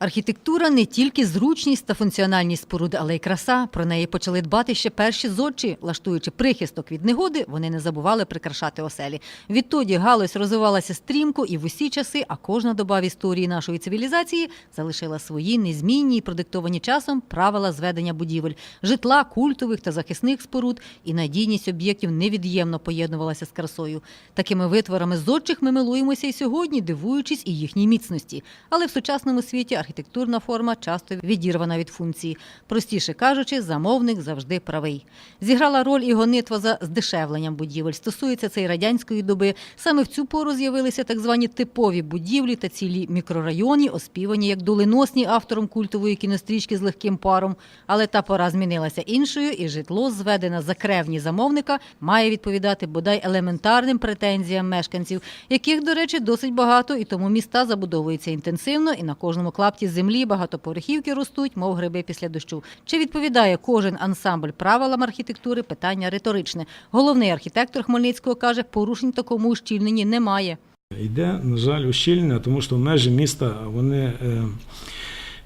Архітектура не тільки зручність та функціональність споруд, але й краса. Про неї почали дбати ще перші зодчі. Лаштуючи прихисток від негоди, вони не забували прикрашати оселі. Відтоді галузь розвивалася стрімко і в усі часи, а кожна доба в історії нашої цивілізації залишила свої незмінні і продиктовані часом правила зведення будівель, житла, культових та захисних споруд і надійність об'єктів невід'ємно поєднувалася з красою. Такими витворами зодчих ми милуємося і сьогодні, дивуючись і їхній міцності. Але в сучасному світі архітектурна форма часто відірвана від функції. Простіше кажучи, замовник завжди правий. Зіграла роль і гонитва за здешевленням будівель. Стосується це й радянської доби. Саме в цю пору з'явилися так звані типові будівлі та цілі мікрорайоні, оспівані як доленосні автором культової кінострічки з легким паром. Але та пора змінилася іншою, і житло, зведене за кревні замовника, має відповідати бодай елементарним претензіям мешканців, яких, до речі, досить багато, і тому міста забудовуються інтенсивно, і на кожному клапті землі багатоповерхівки ростуть, мов гриби після дощу. Чи відповідає кожен ансамбль правилам архітектури? Питання риторичне. Головний архітектор Хмельницького каже, порушень такому ущільненні немає. Йде, на жаль, ущільнення, тому що межі міста вони е,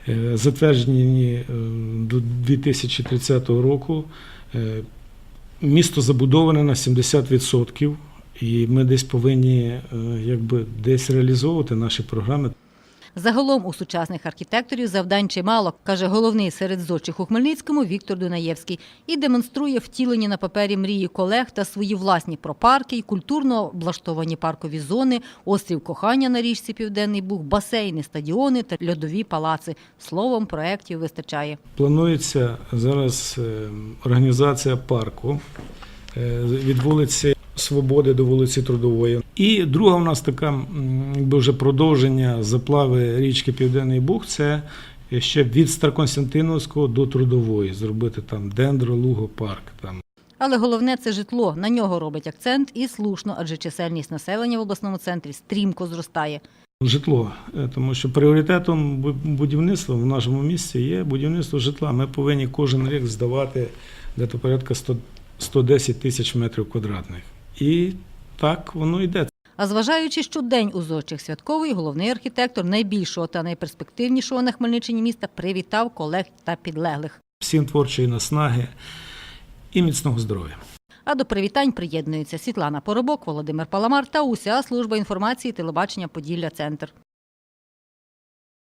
е, затверджені е, до 2030 року. Місто забудоване на 70%, і ми десь повинні якби, десь реалізовувати наші програми. Загалом у сучасних архітекторів завдань чимало, каже головний серед зодчих у Хмельницькому Віктор Дунаєвський, і демонструє втілені на папері мрії колег та свої власні про парки й культурно облаштовані паркові зони, острів кохання на річці Південний Буг, басейни, стадіони та льодові палаци. Словом, проєктів вистачає. Планується зараз е, організація парку е, від вулиці Свободи до вулиці Трудової. І друга у нас така якби вже продовження заплави річки Південний Буг. Це ще від Староконстантиновського до Трудової. Зробити там дендро, лугопарк. Там Але головне це житло. На нього робить акцент і слушно, адже чисельність населення в обласному центрі стрімко зростає. житло, Е, тому що пріоритетом будівництва в нашому місті є будівництво житла. Ми повинні кожен рік здавати десь порядка 100, 110 тисяч метрів квадратних. І так воно йде. А зважаючи, що день у зодчих святковий, головний архітектор найбільшого та найперспективнішого на Хмельниччині міста привітав колег та підлеглих. Всім творчої наснаги і міцного здоров'я. А до привітань приєднуються Світлана Поробок, Володимир Паламар та уся служба інформації телебачення Поділля Центр.